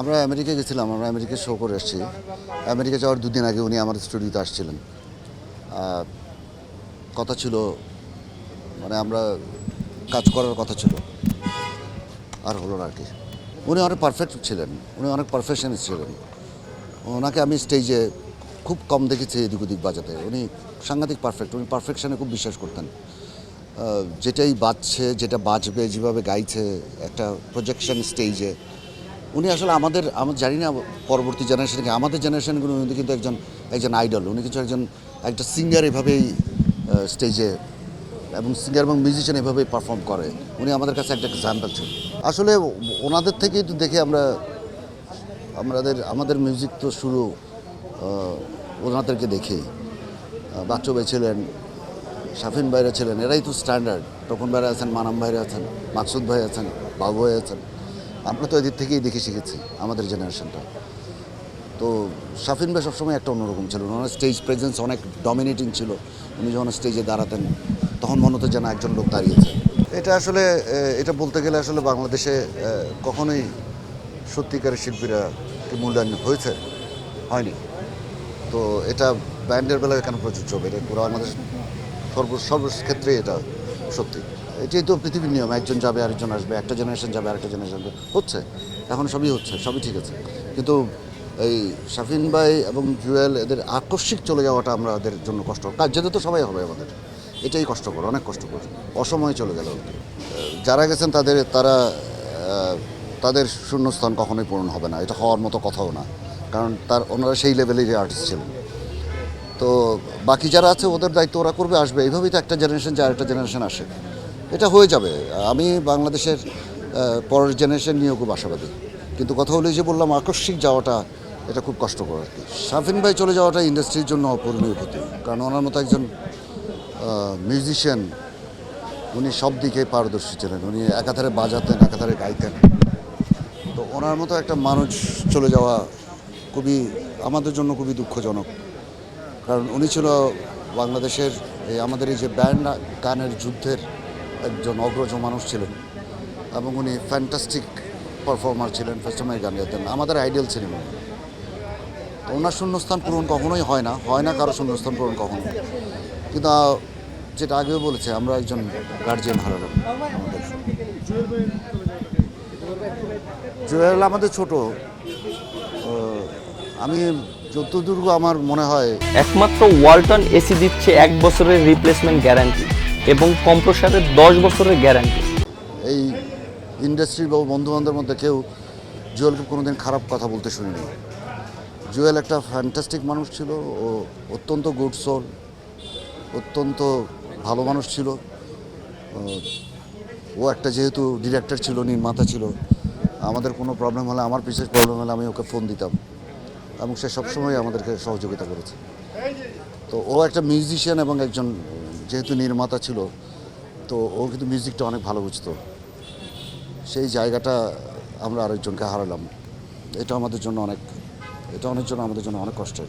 আমরা আমেরিকা গেছিলাম, আমরা আমেরিকা শো করে এসেছি আমেরিকা যাওয়ার দুদিন আগে উনি আমার স্টুডিওতে আসছিলেন। কথা ছিল মানে আমরা কাজ করার কথা ছিল। আর হলো না আর কি। উনি অনেক পারফেক্ট ছিলেন, উনি অনেক পারফেকশনিস্ট ছিলেন। ওনাকে আমি স্টেজে খুব কম দেখেছি এদিক ওদিক বাজাতে। উনি সাংঘাতিক পারফেক্ট উনি পারফেকশনে খুব বিশ্বাস করতেন। যেটাই বাজছে, যেটা বাজবে, যেভাবে গাইছে একটা প্রজেকশন স্টেজে উনি আসলে আমাদের, আমার জানি না পরবর্তী জেনারেশনকে আমাদের জেনারেশনগুলো উনি কিন্তু একজন একজন আইডল উনি কিছু একজন, একটা সিঙ্গার এভাবেই স্টেজে এবং সিঙ্গার এবং মিউজিশিয়ান এভাবেই পারফর্ম করে। উনি আমাদের কাছে একটা এক্সাম্পল ছিল। আসলে ওনাদের থেকেই তো দেখে আমরা, আমাদের আমাদের মিউজিক তো শুরু ওনাদেরকে দেখেই। বাচ্চু ছিলেন শাফিন ভাইরা ছিলেন, এরাই তো স্ট্যান্ডার্ড তখন ভাইরা আছেন, মানাম ভাইরা আছেন, মাকসুদ ভাই আছেন, বাবু ভাই আছেন। আমরা তো এদের থেকেই দেখে শিখেছি আমাদের জেনারেশনটা তো শাফিন ভাই সবসময় একটা অন্যরকম ছিল, ওনার স্টেজ প্রেজেন্স অনেক ডমিনেটিং ছিল। উনি যখন স্টেজে দাঁড়াতেন, তখন মনে হতো যেন একজন লোক দাঁড়িয়েছে। এটা আসলে এটা বলতে গেলে আসলে বাংলাদেশে কখনোই সত্যিকারের শিল্পীরা মূল্যায়ন হয়েছে? হয়নি। তো এটা ব্যান্ডের বেলায় কেন প্রযোজ্য হবে? এটা পুরো আমাদের সর্ব, সর্বক্ষেত্রে এটা সত্যি। এটাই তো পৃথিবীর নিয়ম, একজন যাবে, আরেকজন আসবে, একটা জেনারেশন যাবে, আরেকটা জেনারেশন আসবে। হচ্ছে, এখন সবই হচ্ছে, সবই ঠিক আছে। কিন্তু এই শাফিন ভাই এবং জুয়েল, এদের আকস্মিক চলে যাওয়াটা আমাদের জন্য কষ্ট কাজ যেতে তো সবাই হবে আমাদের। এটাই কষ্টকর, অনেক কষ্টকর। অসময়ে চলে গেল। যারা গেছেন তাদের, তারা তাদের শূন্যস্থান কখনোই পূরণ হবে না। এটা হওয়ার মতো কথাও না। কারণ তার, ওনারা সেই লেভেলেরই আর্টিস্ট ছিলেন। তো বাকি যারা আছে, ওদের দায়িত্ব ওরা করবে, আসবে। এইভাবেই তো একটা জেনারেশন যায় একটা জেনারেশন আসে। এটা হয়ে যাবে। আমি বাংলাদেশের পরের জেনারেশন নিয়েও খুব আশাবাদী। কিন্তু কথা হলো যে বললাম, আকস্মিক যাওয়াটা, এটা খুব কষ্টকর আর কি। শাফিন ভাই চলে যাওয়াটা ইন্ডাস্ট্রির জন্য অপূরণীয় ক্ষতি। কারণ ওনার মতো একজন মিউজিশিয়ান উনি সব দিকে পারদর্শী ছিলেন। উনি একাধারে বাজাতেন, একাধারে গাইতেন। তো ওনার মতো একটা মানুষ চলে যাওয়া খুবই আমাদের জন্য খুবই দুঃখজনক। কারণ উনি ছিল বাংলাদেশের এই আমাদের এই যে ব্যান্ড গানের যুদ্ধের একজন অগ্রজ মানুষ ছিলেন এবং উনি ফ্যান্টাস্টিক পারফর্মার ছিলেন ফার্স্ট সময় গান গাইতেন। আমাদের আইডিয়াল ছিলেন তো ওনার শূন্যস্থান পূরণ কখনোই হয় না হয় না কারও শূন্যস্থান পূরণ কখনো। কিন্তু যেটা আগেও বলেছে, আমরা একজন গার্জিয়ান হারালাম আমাদের জুয়েল আমাদের ছোট। আমি যতদূর আমার মনে হয় একমাত্র ওয়ালটন এসি দিচ্ছে এক বছরের রিপ্লেসমেন্ট গ্যারান্টি এবং কম্প্রসারের দশ বছরের গ্যারান্টি এই ইন্ডাস্ট্রির বা বন্ধু বান্ধবের মধ্যে কেউ জুয়েলকে কোনোদিন খারাপ কথা বলতে শুনিনি। জুয়েল একটা ফ্যান্টাস্টিক মানুষ ছিল ও অত্যন্ত গুড সোল অত্যন্ত ভালো মানুষ ছিল। ও একটা যেহেতু ডিরেক্টর ছিল নির্মাতা ছিল আমাদের কোনো প্রবলেম হলে আমার বিশেষ প্রবলেম হলে আমি ওকে ফোন দিতাম। এবং সে সবসময় আমাদেরকে সহযোগিতা করেছে। তো ও একটা মিউজিশিয়ান এবং একজন, যেহেতু নির্মাতা ছিল, তো ও কিন্তু মিউজিকটা অনেক ভালো বুঝতো। সেই জায়গাটা আমরা আরেকজনকে হারালাম। এটা আমাদের জন্য অনেক, এটা অনেক জন্য আমাদের জন্য অনেক কষ্টের।